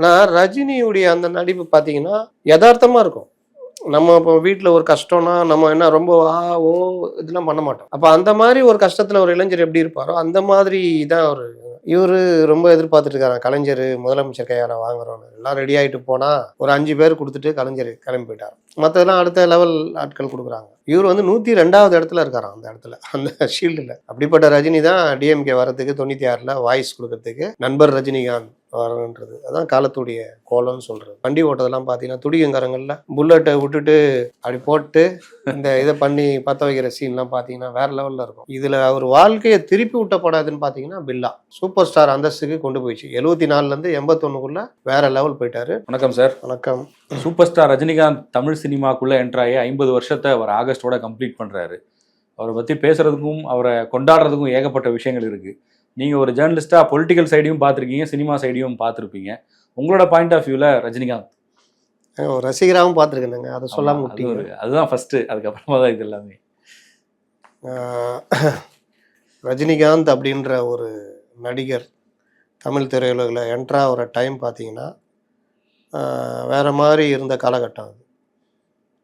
ஆனால் ரஜினியுடைய அந்த நடிப்பு பார்த்தீங்கன்னா யதார்த்தமாக இருக்கும். நம்ம இப்போ வீட்டில் ஒரு கஷ்டம்னா நம்ம என்ன ரொம்ப ஆ ஓ இதெல்லாம் பண்ண மாட்டோம். அப்போ அந்த மாதிரி ஒரு கஷ்டத்தில் ஒரு இளைஞர் எப்படி இருப்பாரோ அந்த மாதிரி தான் அவர். இவர் ரொம்ப எதிர்பார்த்துட்டு இருக்காரு. கலைஞர் முதலமைச்சர் கையால் வாங்குறோன்னு. எல்லாம் ரெடி ஆகிட்டு போனால் ஒரு அஞ்சு பேர் கொடுத்துட்டு கலைஞர் கிளம்பி போயிட்டார். மற்றதெல்லாம் அடுத்த லெவல் ஆட்கள் கொடுக்குறாங்க. இவர் வந்து நூற்றி ரெண்டாவது இடத்துல இருக்காராம் அந்த இடத்துல அந்த ஷீல்டில் அப்படிப்பட்ட ரஜினி தான் டிஎம்கே வரதுக்கு தொண்ணூற்றி ஆறில் வாய்ஸ் கொடுக்கறதுக்கு நண்பர் ரஜினிகாந்த். வரணுன்றது அதான் காலத்துடைய கோலம்னு சொல்றது. வண்டி ஓட்டதெல்லாம் பார்த்தீங்கன்னா துடியங்காரங்களில் புல்லட்டை விட்டுட்டு அப்படி போட்டு இந்த இதை பண்ணி பற்ற வைக்கிற சீன்லாம் பார்த்தீங்கன்னா வேற லெவலில் இருக்கும். இதில் அவர் வாழ்க்கையை திருப்பி விட்டப்படாதுன்னு பார்த்தீங்கன்னா பில்லா. சூப்பர் ஸ்டார் அந்தஸ்துக்கு கொண்டு போயிடுச்சு. எழுபத்தி நாலுலேருந்து எண்பத்தொன்னுக்குள்ள வேற லெவல் போயிட்டாரு. வணக்கம் சார் வணக்கம். சூப்பர் ஸ்டார் ரஜினிகாந்த் தமிழ் சினிமாக்குள்ள என்ட்ராகி ஐம்பது வருஷத்தை அவர் ஆகஸ்டோட கம்ப்ளீட் பண்றாரு. அவரை பத்தி பேசுறதுக்கும் அவரை கொண்டாடுறதுக்கும் ஏகப்பட்ட விஷயங்கள் இருக்கு. நீங்க ஒரு ஜேர்னலிஸ்டா பொலிட்டிக்கல் சைடையும் பார்த்துருக்கீங்க சினிமா சைடையும் பார்த்துருப்பீங்க. உங்களோட பாயிண்ட் ஆஃப் வியூல ரஜினிகாந்த்? ஒரு ரசிகராகவும் பார்த்துருக்கேனுங்க அதை சொல்லாம ஆமா, அது விட்டீங்க. ஒரு- அதுதான் ஃபர்ஸ்ட் அதுக்கப்புறமா தான் இது எல்லாமே. ரஜினிகாந்த் அப்படின்ற ஒரு நடிகர் தமிழ் திரையுலகில் என்ட்ரா ஆகிற டைம் பார்த்தீங்கன்னா வேற மாதிரி இருந்த காலகட்டம் அது.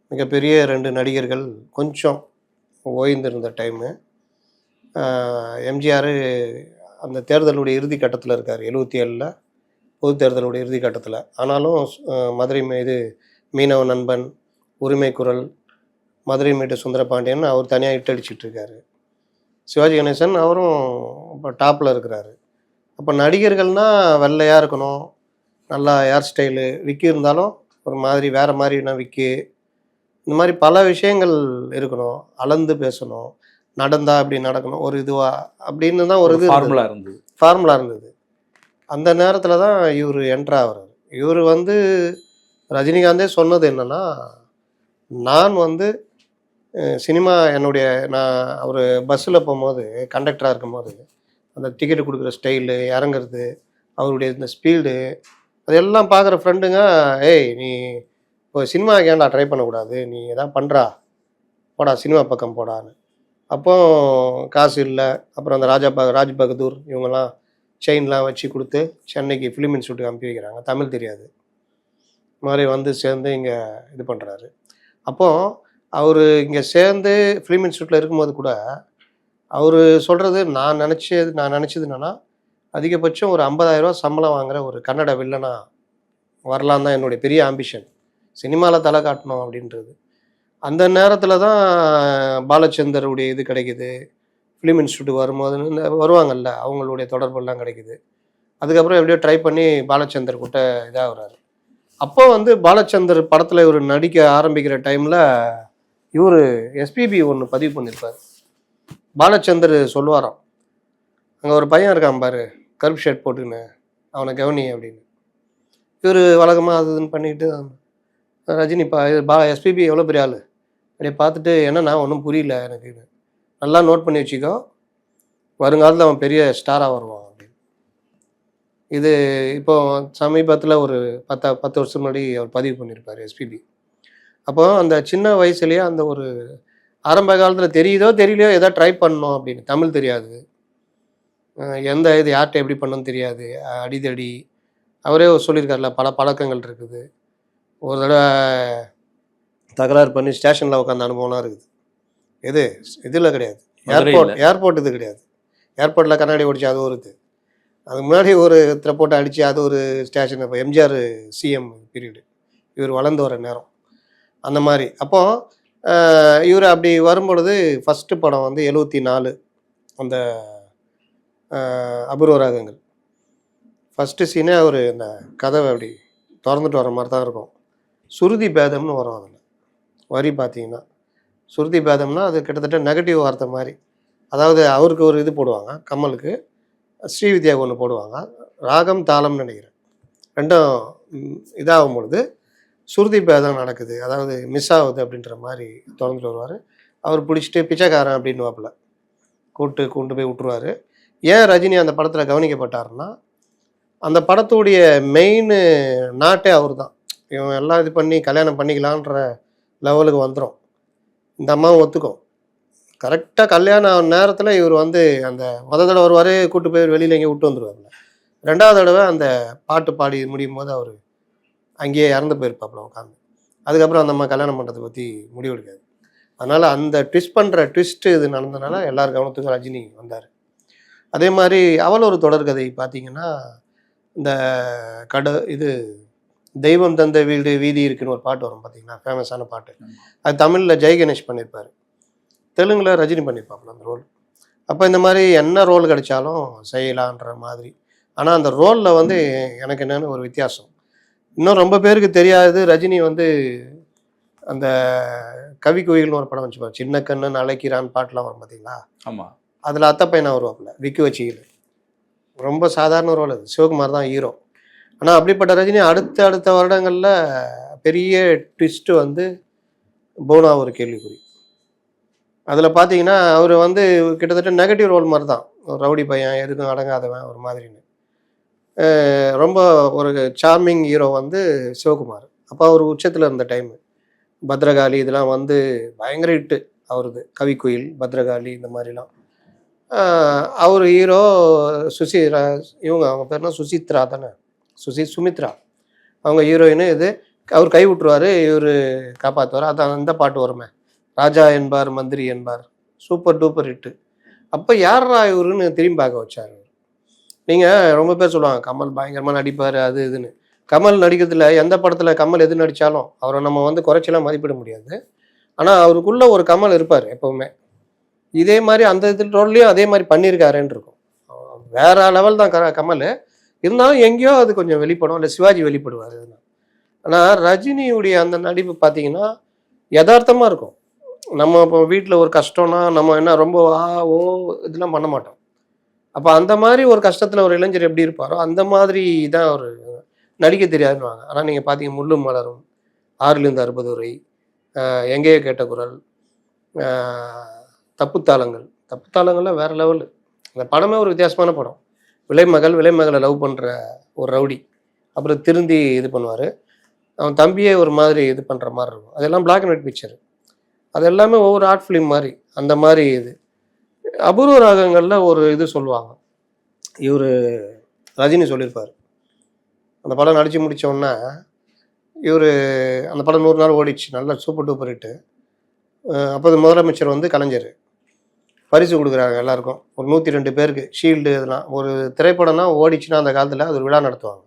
மிகப்பெரிய ரெண்டு நடிகர்கள் கொஞ்சம் ஓய்ந்திருந்த டைமு எம்ஜிஆர் அந்த தேர்தலுடைய இறுதி கட்டத்தில் இருக்கார் எழுபத்தி ஏழில். பொது தேர்தலுடைய இறுதி கட்டத்தில். ஆனாலும் மதுரை மீது மீனவ நண்பன் உரிமை குரல் மதுரை மீட்டு சுந்தரபாண்டியன் அவர் தனியாக இட்டடிச்சிட்டு இருக்காரு சிவாஜி கணேசன் அவரும் இப்போ டாப்பில் இருக்கிறாரு. அப்போ நடிகர்கள்னா வெள்ளையாக இருக்கணும் நல்லா ஹேர் ஸ்டைலு விக்கி இருந்தாலும் ஒரு மாதிரி வேறு மாதிரினா விக்கி. இந்த மாதிரி பல விஷயங்கள் இருக்கணும். அளந்து பேசணும். நடந்தா அப்படி நடக்கணும் ஒரு இதுவா? அப்படின்னு தான் ஒரு இது. ஃபார்முலா இருந்தது. ஃபார்முலா இருந்தது. அந்த நேரத்தில் தான் இவர் என்ட்ரு ஆகுறாரு இவர் வந்து ரஜினிகாந்தே சொன்னது என்னன்னா நான் வந்து சினிமா என்னுடைய நான் அவர் பஸ்ஸில் போகும்போது கண்டக்டராக இருக்கும்போது அந்த டிக்கெட் கொடுக்குற ஸ்டைலு இறங்குறது அவருடைய இந்த ஸ்பீடு அதெல்லாம் பார்க்குற ஃப்ரெண்டுங்க ஏய் நீ இப்போ சினிமாவுக்கு ஏன்டா ட்ரை பண்ணக்கூடாது? நீ எதாவது பண்ணுறா போடா சினிமா பக்கம் போடான்னு. அப்போ காசு இல்லை. அப்புறம் அந்த ராஜா ப ராஜ் பகதூர் இவங்கெல்லாம் செயின்லாம் வச்சு கொடுத்து சென்னைக்கு ஃபிலிம் இன்ஸ்டியூட்டுக்கு அனுப்பி வைக்கிறாங்க. தமிழ் தெரியாது. மாதிரி வந்து சேர்ந்து இங்கே இது பண்ணுறாரு அப்போது அவர் இங்கே சேர்ந்து ஃபிலிம் இன்ஸ்டியூட்டில் இருக்கும்போது கூட அவர் சொல்கிறது நான் நினச்சது நான் நினச்சது என்னென்னா அதிகபட்சம் ஒரு ஐம்பதாயிரரூவா சம்பளம் வாங்குகிற ஒரு கன்னட வில்லனா வரலாம் தான் என்னுடைய பெரிய ஆம்பிஷன் சினிமாவில் தலை காட்டணும் அப்படின்றது. அந்த நேரத்தில் தான் பாலச்சந்தருடைய இது கிடைக்குது. ஃபிலிம் இன்ஸ்டியூட் வரும்போது வருவாங்கல்ல அவங்களுடைய தொடர்பெல்லாம் கிடைக்குது. அதுக்கப்புறம் எப்படியோ ட்ரை பண்ணி பாலச்சந்தர் கிட்ட இதாகிறாரு. அப்போ வந்து பாலச்சந்தர் படத்தில் இவர் நடிக்க ஆரம்பிக்கிற டைமில் இவர் எஸ்பிபி ஒன்று பதிவு பண்ணியிருப்பார் பாலச்சந்தர் சொல்லுவாராம் அங்கே ஒரு பையன் இருக்கான் பாரு கருப்பு ஷர்ட் போட்டுக்கின்னு அவனை கவனி அப்படின்னு. இவர் வழக்கமாக அது இதுன்னு ரஜினி பா இது பா எஸ்பிபி எவ்வளோ பெரிய ஆள்? அப்படியே பார்த்துட்டு என்னன்னா ஒன்றும் புரியல எனக்கு. நல்லா நோட் பண்ணி வச்சுக்கோ. வருங்காலத்தில் அவன் பெரிய ஸ்டாராக வருவான் அப்படின்னு. இது இப்போ சமீபத்தில் ஒரு பத்த பத்து வருஷம் முன்னாடி அவர் பதிவு பண்ணியிருப்பார் எஸ்பிபி அப்போ அந்த சின்ன வயசுலேயே அந்த ஒரு ஆரம்ப காலத்தில் தெரியுதோ தெரியலையோ ஏதோ ட்ரை பண்ணோம் அப்படின்னு. தமிழ் தெரியாது. எந்த இது யார்கிட்ட எப்படி பண்ணணும்னு தெரியாது. அடிதடி. அவரே சொல்லியிருக்காருல பல பழக்கங்கள் இருக்குது. ஒரு தடவை தகராறு பண்ணி ஸ்டேஷனில் உட்காந்த அனுபவம்லாம் இருக்குது. எது? இதில் கிடையாது. ஏர்போர்ட் ஏர்போர்ட் இது கிடையாது. ஏர்போர்ட்டில் கண்ணாடி ஓடிச்சு அது ஒரு இது. அதுக்கு முன்னாடி ஒரு போட்டு அடித்து அது ஒரு ஸ்டேஷன். இப்போ எம்ஜிஆர் சிஎம் பீரியடு. இவர் வளர்ந்து வர நேரம். அந்த மாதிரி. அப்போ அஹ், இவர் அப்படி வரும்பொழுது ஃபஸ்ட்டு படம் வந்து எழுவத்தி நாலு. அந்த அஹ், அபூர்வ ராகங்கள் ஃபஸ்ட்டு சீனே அவர் இந்த கதவை அப்படி திறந்துட்டு வர மாதிரி தான் இருக்கும். சுருதி பேதம்னு வரும் அதில். வரி பார்த்தீங்கன்னா சுருதி பேதம்னா அது கிட்டத்தட்ட நெகட்டிவ் வார்த்தை மாதிரி. அதாவது அவருக்கு ஒரு இது போடுவாங்க கமலுக்கு ஸ்ரீவித்யாவுக்கு ஒன்று போடுவாங்க ராகம் தாளம்னு நினைக்கிறேன். ரெண்டும் இதாகும் பொழுது சுருதி பேதம் நடக்குது அதாவது மிஸ் ஆகுது அப்படின்ற மாதிரி திறந்துட்டு வருவார். அவர் பிடிச்சிட்டு பிச்சைக்காரன் அப்படின்னுவாப்புல கூட்டு கொண்டு போய் விட்டுருவார். ஏன் ரஜினி அந்த படத்தில் கவனிக்கப்பட்டாருன்னா அந்த படத்துடைய மெயின் நாட்டே அவர் தான் இவன் எல்லாம் இது பண்ணி கல்யாணம் பண்ணிக்கலான்ற லெவலுக்கு வந்துடும் இந்த அம்மாவும் ஒத்துக்கும். கரெக்டாக கல்யாணம் நேரத்தில் இவர் வந்து அந்த முத தடவை வருவார் கூட்டு போய் வெளியில் எங்கேயும் விட்டு வந்துடுவார்ல ரெண்டாவது தடவை அந்த பாட்டு பாடி முடியும் போது அவர் அங்கேயே இறந்து போயிருப்பாப்புல உட்காந்து அதுக்கப்புறம் அந்த அம்மா கல்யாணம் பண்ணுறதை பற்றி முடிவெடுக்காது அதனால் அந்த ட்விஸ்ட் பண்ணுற ட்விஸ்ட்டு இது நடந்ததுனால எல்லார் கவனத்துக்கும் ரஜினி வந்தார். அதே மாதிரி அவள் ஒரு தொடர்கதை பார்த்தீங்கன்னா இந்த கட இது தெய்வம் தந்த வீடு வீதி இருக்குன்னு ஒரு பாட்டு வரும் பார்த்தீங்களா ஃபேமஸான பாட்டு. அது தமிழில் ஜெய் கணேஷ் பண்ணியிருப்பார் தெலுங்குல ரஜினி பண்ணியிருப்பாப்புல அந்த ரோல் அப்போ இந்த மாதிரி என்ன ரோல் கிடைச்சாலும் செய்யலான்ற மாதிரி. ஆனால் அந்த ரோலில் வந்து எனக்கு என்னென்னு ஒரு வித்தியாசம். இன்னும் ரொம்ப பேருக்கு தெரியாது. ரஜினி வந்து அந்த கவி கோயில்னு ஒரு படம் வச்சுப்பார். சின்ன கண்ணன் அழைக்கிறான் பாட்டுலாம் வரும் பார்த்தீங்களா ஆமா. அதில் அத்தை பையனா வருவாப்புல விக்கு வச்சியில் ரொம்ப சாதாரண ரோல் அது. சிவகுமார் தான் ஹீரோ ஆனால் அப்படிப்பட்ட ரஜினி அடுத்த அடுத்த வருடங்களில் பெரிய ட்விஸ்ட்டு வந்து போனா ஒரு கேள்விக்குறி. அதில் பார்த்தீங்கன்னா அவர் வந்து கிட்டத்தட்ட நெகட்டிவ் ரோல் மாதிரி தான் ஒரு ரவுடி பையன் எதுக்கும் அடங்காதவன் ஒரு மாதிரின்னு. ரொம்ப ஒரு சார்மிங் ஹீரோ வந்து சிவகுமார். அப்போ அவர் உச்சத்தில் இருந்த டைமு பத்ரகாளி இதெல்லாம் வந்து பயங்கர ஹிட்டு அவரது. கவிக்குயில் பத்ரகாளி இந்த மாதிரிலாம். அவர் ஹீரோ சுசி இவங்க அவங்க பேர்னா சுசித்ரா தானே? சுசி சுமித்ரா. அவங்க ஹீரோயின் இது. அவர் கை விட்டுருவார் இவர் காப்பாற்றுவார் அதான் அந்த பாட்டு வருமே. ராஜா என்பார் மந்திரி என்பார். சூப்பர் டூப்பர் ஹிட்டு அப்போ யாரா இவருன்னு திரும்பி பார்க்க வச்சார் நீங்கள் ரொம்ப பேர் சொல்லுவாங்க கமல் பயங்கரமாக நடிப்பார் அது இதுன்னு. கமல் நடிக்கிறதுல எந்த படத்தில் கமல் எது நடித்தாலும் அவரை நம்ம வந்து குறைச்சலாம் மதிப்பிட முடியாது. ஆனால் அவருக்குள்ளே ஒரு கமல் இருப்பார் எப்போவுமே. இதே மாதிரி அந்த இது ரோல்லையும் அதே மாதிரி பண்ணியிருக்காருன்னு இருக்கும். வேற லெவல் தான் க- கமல். இருந்தாலும் எங்கேயோ அது கொஞ்சம் வெளிப்படும் இல்லை சிவாஜி வெளிப்படுவார். ஆனால் ரஜினியுடைய அந்த நடிப்பு பார்த்தீங்கன்னா யதார்த்தமாக இருக்கும். நம்ம இப்போ வீட்டில் ஒரு கஷ்டம்னா நம்ம என்ன ரொம்ப ஆ ஓ இதெல்லாம் பண்ண மாட்டோம். அப்போ அந்த மாதிரி ஒரு கஷ்டத்தில் ஒரு இளைஞர் எப்படி இருப்பாரோ அந்த மாதிரி தான் அவர் நடிக்க தெரியாதுன்னுவாங்க. ஆனால் நீங்கள் பார்த்தீங்க முள்ளும் மலரும் ஆறிலிருந்து அறுபது வரை எங்கேயோ கேட்ட குரல் தப்புத்தாளங்கள். தப்புத்தாளங்கள்லாம் வேறு லெவலு அந்த படமே ஒரு வித்தியாசமான படம். விலைமகள் விலைமகளை லவ் பண்ணுற ஒரு ரவுடி. அப்புறம் திருந்தி இது பண்ணுவார். அவன் தம்பியே ஒரு மாதிரி இது பண்ணுற மாதிரி இருக்கும். அதெல்லாம் பிளாக் அண்ட் ஒயிட் பிக்சர் அது எல்லாமே ஒவ்வொரு ஆர்ட் ஃபிலிம் மாதிரி. அந்த மாதிரி இது. அபூர்வ ராகங்களில் ஒரு இது சொல்லுவாங்க. இவர் ரஜினி சொல்லியிருப்பார். அந்த படம் நடித்து முடித்தோன்னா இவர் அந்த படம் நூறு நாள் ஓடிச்சு. நல்லா சூப்பர் டூப்பர் ஹிட்டு அப்போது முதலமைச்சர் வந்து கலைஞர். பரிசு கொடுக்குறாங்க எல்லாருக்கும். ஒரு நூற்றி ரெண்டு பேருக்கு. ஷீல்டு இதெல்லாம். ஒரு திரைப்படம்னா ஓடிச்சுன்னா அந்த காலத்தில் அது ஒரு விழா நடத்துவாங்க.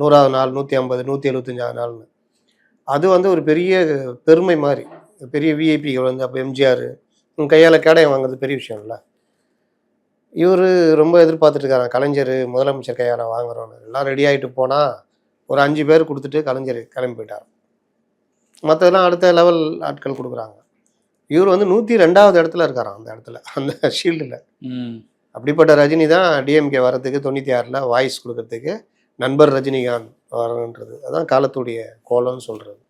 நூறாவது நாள் நூற்றி ஐம்பது நூற்றி எழுபத்தஞ்சாவது நாள்னு. அது வந்து ஒரு பெரிய பெருமை மாதிரி. பெரிய விஐபிகள் வந்து அப்போ எம்ஜிஆர் கையால் கேடயம் வாங்குறது பெரிய விஷயம் இல்லை இவர் ரொம்ப எதிர்பார்த்துட்டு கலைஞர் முதலமைச்சர் கையால் வாங்குறோன்னு. எல்லாம் ரெடி ஆகிட்டு போனால் ஒரு அஞ்சு பேர் கொடுத்துட்டு கலைஞர் கிளம்பி போயிட்டார். மற்றதெல்லாம் அடுத்த லெவல் ஆட்கள் கொடுக்குறாங்க. இவர் வந்து நூற்றி ரெண்டாவது இடத்துல இருக்காராம் அந்த இடத்துல அந்த ஷீல்டில் அப்படிப்பட்ட ரஜினி தான் டிஎம்கே வரதுக்கு தொண்ணூற்றி ஆறில் வாய்ஸ் கொடுக்கறதுக்கு நண்பர் ரஜினிகாந்த் வரணுன்றது அதான் காலத்துடைய கோலம்னு சொல்கிறது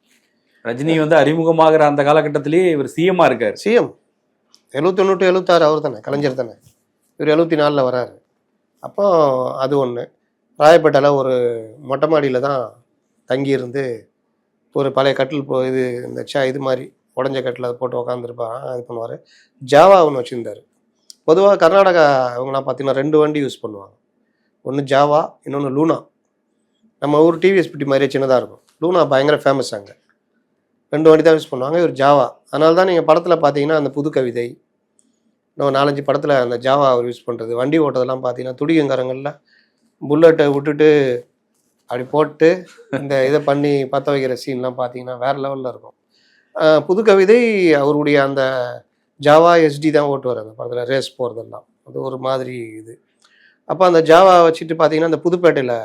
ரஜினி வந்து அறிமுகமாகிற அந்த காலகட்டத்திலேயே இவர் சிஎம்மா இருக்காரு. சிஎம் எழுபத்தொன்னு டு எழுபத்தாறு அவர் தானே கலைஞர் தானே. இவர் எழுபத்தி நாலில் வராரு. அப்போ அது ஒன்று ராயப்பேட்டையில் ஒரு மொட்டை மாடியில் தான் தங்கியிருந்து ஒரு பழைய கட்டில் போ இது இந்த சா இது மாதிரி உடஞ்ச கட்டில் அதை போட்டு உக்காந்துருப்பான் இது பண்ணுவார். ஜாவா ஒன்று வச்சுருந்தார். பொதுவாக கர்நாடகா இவங்கலாம் பார்த்தீங்கன்னா ரெண்டு வண்டி யூஸ் பண்ணுவாங்க. ஒன்று ஜாவா இன்னொன்று லூனா நம்ம ஊர் டிவிஎஸ் பிடி மாதிரியே சின்னதாக இருக்கும். லூனா பயங்கர ஃபேமஸ் அங்கே. ரெண்டு வண்டி தான் யூஸ் பண்ணுவாங்க இவர் ஜாவா அதனால தான் நீங்கள் படத்தில் பார்த்தீங்கன்னா அந்த புது கவிதை இன்னும் நாலஞ்சு படத்தில் அந்த ஜாவா அவர் யூஸ் பண்ணுறது வண்டி ஓட்டதெல்லாம் பார்த்தீங்கன்னா துடியங்காரங்களில் புல்லட்டை விட்டுட்டு அப்படி போட்டு இந்த இதை பண்ணி பற்ற வைக்கிற சீன்லாம் பார்த்தீங்கன்னா வேறு லெவலில் இருக்கும். புது கவிதை அவருடைய அந்த ஜாவா எஸ்டி தான் ஓட்டுவார் அந்த படத்தில் ரேஸ் போகிறதெல்லாம் அது ஒரு மாதிரி இது. அப்போ அந்த ஜாவா வச்சுட்டு பார்த்தீங்கன்னா அந்த புதுப்பேட்டையில்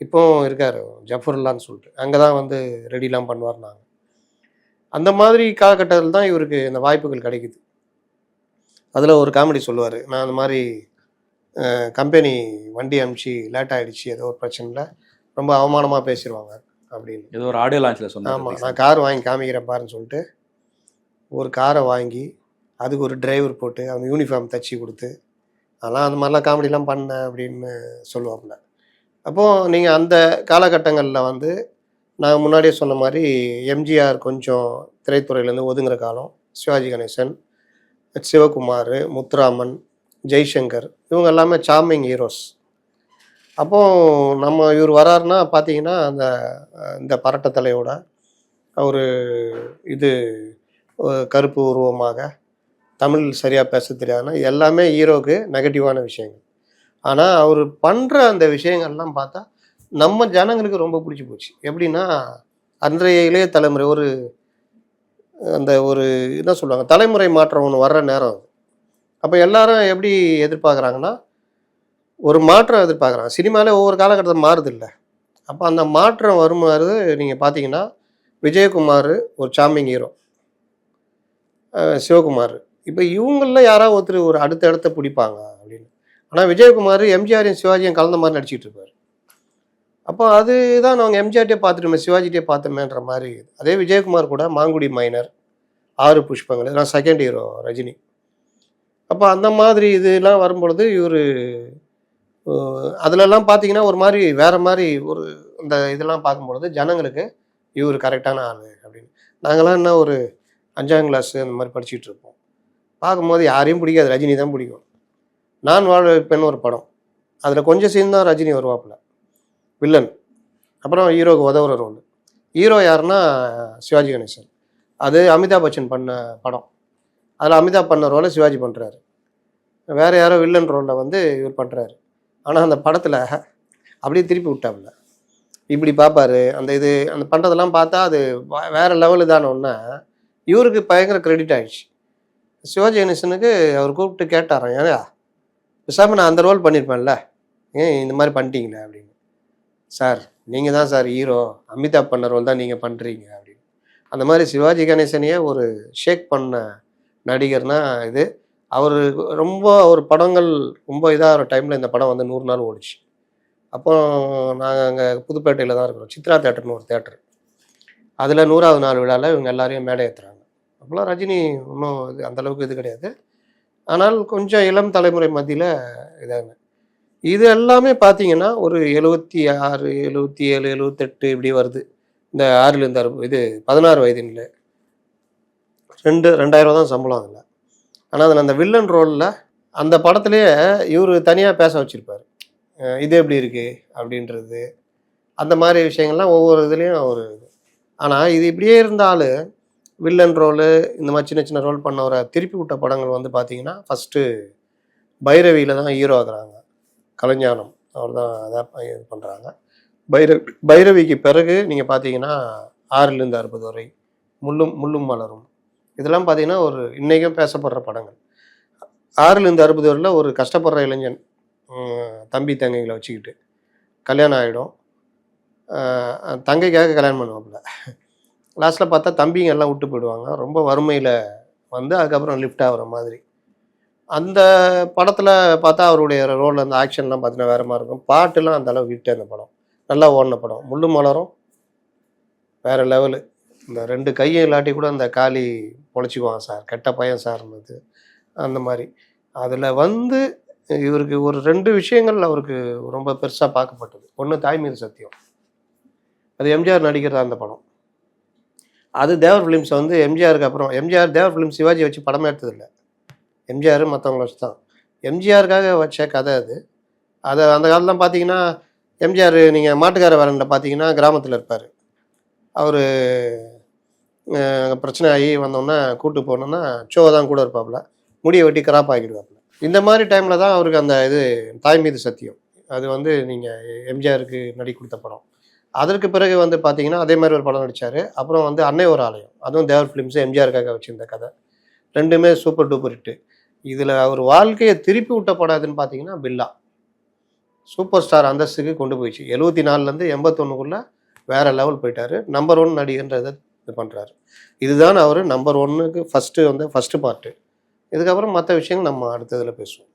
இப்போவும் இருக்கார் ஜஃபர்லான்னு சொல்லிட்டு. அங்கே தான் வந்து ரெடிலாம் பண்ணுவார் நாங்கள் அந்த மாதிரி காலகட்டத்தில் தான் இவருக்கு இந்த வாய்ப்புகள் கிடைக்குது. அதில் ஒரு காமெடி சொல்லுவார் நான் அந்த மாதிரி கம்பெனி வண்டி அமுச்சு லேட் ஆகிடுச்சு ஏதோ ஒரு பிரச்சனையில் ரொம்ப அவமானமாக பேசிடுவாங்க அப்படின்னு. ஏதோ ஒரு ஆடியோ லான்ச்ல ஆமாம் சொன்னாங்க நான் கார் வாங்கி காமிக்கிறேன் பாருன்னு சொல்லிட்டு ஒரு காரை வாங்கி அதுக்கு ஒரு டிரைவர் போட்டு அவன் யூனிஃபார்ம் தச்சு கொடுத்து அதெல்லாம் அந்த மாதிரிலாம் காமெடிலாம் பண்ணேன் அப்படின்னு சொல்லுவாப்புல. அப்போது நீங்கள் அந்த காலகட்டங்களில் வந்து நான் முன்னாடியே சொன்ன மாதிரி எம்ஜிஆர் கொஞ்சம் திரைத்துறையிலேருந்து ஒதுங்குற காலம் சிவாஜி கணேசன் சிவகுமார் முத்துராமன் ஜெய்சங்கர் இவங்க எல்லாமே சாமிங் ஹீரோஸ் அப்போ நம்ம இவர் வராருன்னா பார்த்தீங்கன்னா அந்த இந்த பரட்ட தலையோட அவர் இது கருப்பு உருவமாக தமிழ் சரியாக பேச தெரியாதுன்னா எல்லாமே ஹீரோக்கு நெகட்டிவான விஷயங்கள். ஆனால் அவர் பண்ணுற அந்த விஷயங்கள்லாம் பார்த்தா நம்ம ஜனங்களுக்கு ரொம்ப பிடிச்சி போச்சு. எப்படின்னா அன்றைய இளைய தலைமுறை ஒரு அந்த ஒரு என்ன சொல்லுவாங்க தலைமுறை மாற்றம் ஒன்று வர்ற நேரம் அது. அப்போ எல்லாரும் எப்படி எதிர்பார்க்குறாங்கன்னா ஒரு மாற்றம் எதிர்பார்க்குறாங்க. சினிமாலே ஒவ்வொரு காலகட்டத்தில் மாறுது இல்லை அப்போ அந்த மாற்றம் வருமாறு நீங்கள் பார்த்தீங்கன்னா விஜயகுமார் ஒரு சாமிங் ஹீரோ சிவகுமார். இப்போ இவங்களில் யாராவது ஒருத்தர் ஒரு அடுத்த இடத்த பிடிப்பாங்க அப்படின்னு. ஆனால் விஜயகுமார் எம்ஜிஆரையும் சிவாஜியும் கலந்த மாதிரி நடிச்சிட்டு இருப்பார். அப்போ அதுதான் நாங்கள் எம்ஜிஆர்ட்டே பார்த்துட்டோமே சிவாஜிட்டே பார்த்தோமேன்ற மாதிரி. அதே விஜயகுமார் கூட மாங்குடி மைனர் ஆறு புஷ்பங்கள். இதெல்லாம் செகண்ட் ஹீரோ ரஜினி. அப்போ அந்த மாதிரி இதெல்லாம் வரும்பொழுது இவர் அதிலெல்லாம் பார்த்தீங்கன்னா ஒரு மாதிரி வேற மாதிரி ஒரு இந்த இதெல்லாம் பார்க்கும்பொழுது ஜனங்களுக்கு இவர் கரெக்டான ஆள் அப்படின்னு. நாங்களாம் என்ன ஒரு அஞ்சாம் கிளாஸ் அந்த மாதிரி படிச்சுட்டு இருப்போம். பார்க்கும்போது யாரையும் பிடிக்காது. ரஜினி தான் பிடிக்கும். நான் வாழ வைப்பேன்னு ஒரு படம். அதில் கொஞ்சம் சீன் தான் ரஜினி வருவாப்புல. வில்லன். அப்புறம் ஹீரோக்கு உதவுற ரோல் ஹீரோ யாருன்னா சிவாஜி கணேசன். அது அமிதாப் பச்சன் பண்ண படம். அதில் அமிதாப் பண்ண ரோலை சிவாஜி பண்ணுறாரு வேற யாரோ வில்லன் ரோலில் வந்து இவர் பண்ணுறாரு ஆனால் அந்த படத்தில் அப்படியே திருப்பி விட்டாப்புல. இப்படி பார்ப்பாரு அந்த இது அந்த பண்ணுறதெல்லாம் பார்த்தா அது வேறு லெவலு தானோன்னா இவருக்கு பயங்கர கிரெடிட் ஆயிடுச்சு. சிவாஜி கணேசனுக்கு அவர் கூப்பிட்டு கேட்டாராம் ஏன்னா பேசாம நான் அந்த ரோல் பண்ணியிருப்பேன்ல ஏன் இந்த மாதிரி பண்ணிட்டீங்களே? அப்படின்னு. சார் நீங்கள் தான் சார் ஹீரோ அமிதாப் பண்ண ரோல் தான் நீங்கள் பண்ணுறீங்க அப்படின்னு. அந்த மாதிரி சிவாஜி கணேசனையே ஒரு ஷேக் பண்ண நடிகர்னா இது. அவர் ரொம்ப ஒரு படங்கள் ரொம்ப இதாக டைமில் இந்த படம் வந்து நூறு நாள் ஓடிச்சு. அப்போ நாங்கள் அங்கே புதுப்பேட்டையில் தான் இருக்கிறோம். சித்ரா தேட்டர்னு ஒரு தேட்டர் அதில் நூறாவது நாள் விழாவில் இவங்க எல்லாரையும் மேடை ஏற்றுறாங்க அப்போலாம் ரஜினி இன்னும் இது அந்தளவுக்கு இது கிடையாது. ஆனால் கொஞ்சம் இளம் தலைமுறை மத்தியில் இதாங்க. இது எல்லாமே பார்த்தீங்கன்னா ஒரு எழுபத்தி ஆறு எழுபத்தி ஏழு எழுபத்தெட்டு இப்படி வருது. இந்த ஆறுலேருந்து அறுபது இது பதினாறு வயதினில். ரெண்டு ரெண்டாயிரம் தான் சம்பளம் அதில். ஆனால் அதில் அந்த வில்லன் ரோலில் அந்த படத்துலேயே இவர் தனியாக பேச வச்சுருப்பார். இது எப்படி இருக்குது அப்படின்றது. அந்த மாதிரி விஷயங்கள்லாம் ஒவ்வொரு இதுலேயும் ஒரு இது. ஆனால் இது இப்படியே இருந்தாலும் வில்லன் ரோலு இந்த மாதிரி சின்ன சின்ன ரோல் பண்ணவரை திருப்பி விட்ட படங்கள் வந்து பார்த்திங்கன்னா ஃபஸ்ட்டு பைரவியில் தான் ஹீரோ ஆகுறாங்க. கலைஞானம். அவர் தான் அதான் இது பண்ணுறாங்க பைரவி பைரவிக்கு பிறகு நீங்கள் பார்த்தீங்கன்னா ஆறிலிருந்து அறுபது வரை முள்ளும் முள்ளும் மலரும். இதெல்லாம் பார்த்தீங்கன்னா ஒரு இன்றைக்கும் பேசப்படுற படங்கள். ஆறுலேருந்து அறுபது வரையில் ஒரு கஷ்டப்படுற இளைஞன் தம்பி தங்கைகளை வச்சுக்கிட்டு கல்யாணம் ஆகிடும் தங்கைக்காக கல்யாணம் பண்ணுவாப்புல. லாஸ்ட்டில் பார்த்தா தம்பிங்க எல்லாம் விட்டு போயிடுவாங்க. ரொம்ப வறுமையில் வந்து அதுக்கப்புறம் லிஃப்ட் ஆகிற மாதிரி. அந்த படத்தில் பார்த்தா அவருடைய ரோல் அந்த ஆக்ஷன்லாம் பார்த்தீங்கன்னா வேறு மாதிரி இருக்கும். பாட்டுலாம் அந்த அளவு விட்டு அந்த படம். நல்லா ஓடின படம். முள்ளு மலரும் வேற லெவலு இந்த ரெண்டு கையை இல்லாட்டி கூட அந்த காளி பொழைச்சிக்குவான் சார். கெட்ட பையன் சார்ன்றது அந்த மாதிரி. அதில் வந்து இவருக்கு ஒரு ரெண்டு விஷயங்கள் அவருக்கு ரொம்ப பெருசாக பார்க்கப்பட்டது. ஒன்று தாய்மீது சத்தியம். அது எம்ஜிஆர் நடிக்கிறதா அந்த படம். அது தேவர் ஃபிலிம்ஸ் வந்து எம்ஜிஆருக்கு அப்புறம் எம்ஜிஆர் தேவர் ஃபிலிம் சிவாஜி வச்சு படமே எடுத்ததில்லை. எம்ஜிஆர் மற்றவங்கள வச்சு தான். எம்ஜிஆருக்காக வச்ச கதை அது. அதை அந்த காலத்தில் பார்த்தீங்கன்னா எம்ஜிஆர் நீங்கள் மாட்டுக்கார வரனில் பார்த்தீங்கன்னா கிராமத்தில் இருப்பார். அவர் பிரச்சனை ஆகி வந்தோன்னே கூட்டு போனோன்னா ஷோ தான் கூட இருப்பாப்புல. முடியை வெட்டி கிராப் ஆகிடுவாப்புல இந்த மாதிரி டைமில் தான் அவருக்கு அந்த இது தாய் மீது சத்தியம். அது வந்து நீங்கள் எம்ஜிஆருக்கு நடி கொடுத்த படம். அதற்கு பிறகு வந்து பார்த்தீங்கன்னா அதே மாதிரி ஒரு படம் நடித்தார் அப்புறம் வந்து அன்னை ஒரு ஆலயம். அதுவும் தேவர் ஃபிலிம்ஸ் எம்ஜிஆருக்காக வச்சிருந்த கதை. ரெண்டுமே சூப்பர் டூப்பர் ஹிட்டு இதில் அவர் வாழ்க்கையை திருப்பி விட்ட படம் எதுன்னு பார்த்தீங்கன்னா பில்லா. சூப்பர் ஸ்டார் அந்தஸ்துக்கு கொண்டு போயிடுச்சு. எழுபத்தி நாலுலேருந்து எண்பத்தொன்னுக்குள்ளே வேற லெவல் போயிட்டார். நம்பர் ஒன் நடிகன்றதை இது பண்ணுறாரு இதுதான் அவர் நம்பர் ஒன்னுக்கு ஃபஸ்ட்டு வந்து ஃபஸ்ட்டு பார்ட்டு இதுக்கப்புறம் மற்ற விஷயங்கள் நம்ம அடுத்ததில் பேசுவோம்.